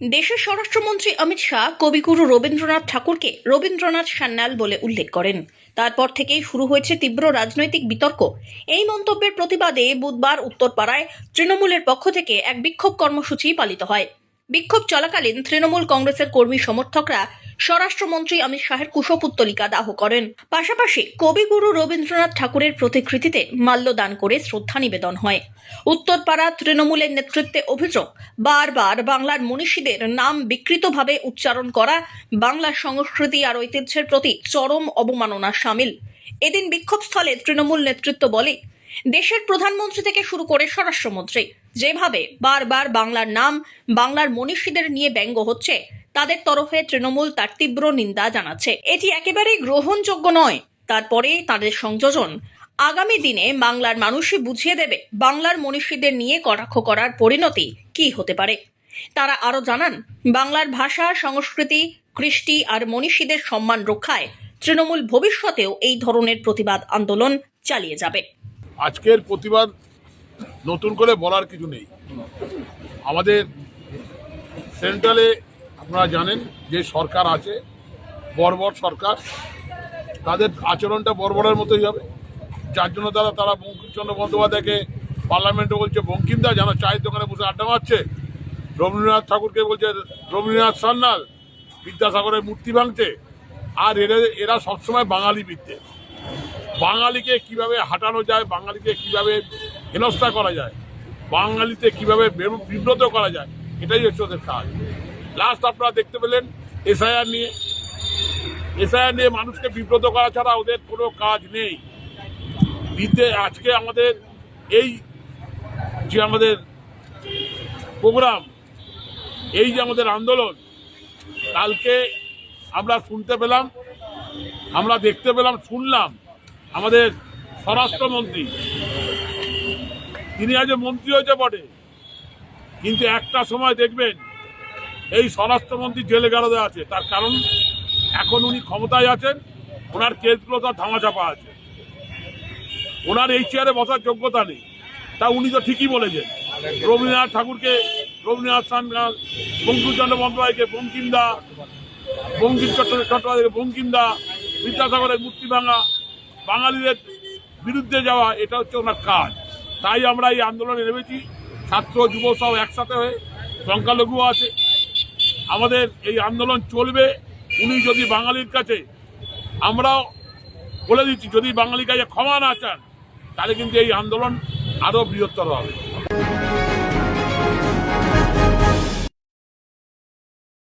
দেশের স্বরাষ্ট্রমন্ত্রী অমিত শাহ, কবিগুরু রবীন্দ্রনাথ ঠাকুরকে রবীন্দ্রনাথ সান্যাল বলে উল্লেখ করেন। তারপর থেকেই শুরু হয়েছে তীব্র রাজনৈতিক বিতর্ক। এই মন্তব্যের প্রতিবাদে বুধবার উত্তরপাড়ায় তৃণমূলের পক্ষ থেকে এক বিক্ষোভ কর্মসূচি পালিত হয়। বিক্ষোভ চলাকালীন তৃণমূল কংগ্রেসের কর্মী সমর্থকরা স্বরাষ্ট্রমন্ত্রী অমিত শাহের কুশপুত্তলিকা দাহ করেন। পাশাপাশি কবিগুরু রবীন্দ্রনাথ ঠাকুরের প্রতিকৃতিতে মাল্যদান করে শ্রদ্ধা নিবেদন হয়। উত্তরপাড়া তৃণমূলের নেতৃত্বে অভিযোগ, বারবার বাংলার মনীষীদের নাম বিকৃতভাবে উচ্চারণ করা, বাংলার সংস্কৃতি আর ঐতিহ্যের প্রতি চরম অবমাননা সামিল। এদিন বিক্ষোভস্থলে তৃণমূল নেতৃত্ব বলে, দেশের প্রধানমন্ত্রী থেকে শুরু করে স্বরাষ্ট্রমন্ত্রী, যেভাবে বারবার বাংলার নাম, বাংলার মনীষীদের নিয়ে ব্যঙ্গ হচ্ছে তাদের তরফে তৃণমূল তার তীব্র নিন্দা জানাচ্ছে। এটি একেবারেই গ্রহণযোগ্য নয়। তারপরে তাদের সংযোজন। আগামী দিনে বাংলার মানুষই বুঝিয়ে দেবে বাংলার মনীষীদের নিয়ে কটাক্ষ করার পরিণতি কি হতে পারে। তারা আরও জানান, বাংলার ভাষা, সংস্কৃতি, কৃষ্টি আর মনীষীদের সম্মান রক্ষায় তৃণমূল ভবিষ্যতেও এই ধরনের প্রতিবাদ আন্দোলন চালিয়ে যাবে। আজকের প্রতিবাদ নতুন করে বলার কিছু নেই। আমাদের সেন্ট্রালে আপনারা জানেন যে সরকার আছে, বর্বর সরকার। তাদের আচরণটা বর্বরের মতোই হবে। যার জন্য তারা তারা বঙ্কিমচন্দ্র বন্দ্যোপাধ্যায়কে পার্লামেন্টে বলছে, বঙ্কিমদা যেন চায়ের দোকানে বসে আড্ডা মারছে, রবীন্দ্রনাথ ঠাকুরকে বলছে, রবীন্দ্রনাথ সান্যাল, বিদ্যাসাগরের মূর্তি ভাঙছে। আর এরা এরা সবসময় বাঙালি বিদ্যে বাঙালিকে কীভাবে হাঁটানো যায়, বাঙালিকে কীভাবে হেনস্থা করা যায়, বাঙালিতে কীভাবে বিব্রত করা যায়, এটাই হচ্ছে ওদের কাজ। লাস্ট আপনারা দেখতে পেলেন এসআইআর নিয়ে। এসআইআর নিয়ে মানুষকে বিব্রত করা ছাড়া ওদের কোনো কাজ নেই। বিদ্যে আজকে আমাদের এই যে আমাদের প্রোগ্রাম, এই যে আমাদের আন্দোলন, কালকে আমরা শুনতে পেলাম, আমরা দেখতে পেলাম, শুনলাম আমাদের স্বরাষ্ট্রমন্ত্রী। তিনি আজ মন্ত্রী হয়েছে বটে। কিন্তু একটা সময় দেখবেন এই স্বরাষ্ট্রমন্ত্রী জেলে গারদে আছে। তার কারণ, এখন উনি ক্ষমতায় আছেন, ওনার কেসগুলো তার ধামাচাপা আছে। ওনার এই চেয়ারে বসার যোগ্যতা নেই। তা উনি তো ঠিকই বলেছেন। রবীন্দ্রনাথ ঠাকুরকে, রবীন্দ্রনাথ সান্যাল বঙ্কিমচন্দ্র বন্দ্যোপাধ্যায়কে বঙ্কিমদা বঙ্কিম চট্ট- চট্টোপাধ্যায়কে বঙ্কিমদা বিদ্যাসাগরের মূর্তি ভাঙা, বাঙালিদের বিরুদ্ধে যাওয়া, এটা হচ্ছে ওনার কাজ। তাই আমরা এই আন্দোলনে নেমেছি। ছাত্র, যুব সব একসাথে হয়ে সংখ্যালঘু আছে। আমাদের এই আন্দোলন চলবে, উনি যদি বাঙালির কাছে আমরাও বলে দিচ্ছি, যদি বাঙালির কাছে ক্ষমা না চান, তাহলে কিন্তু এই আন্দোলন আরও বৃহত্তর হবে।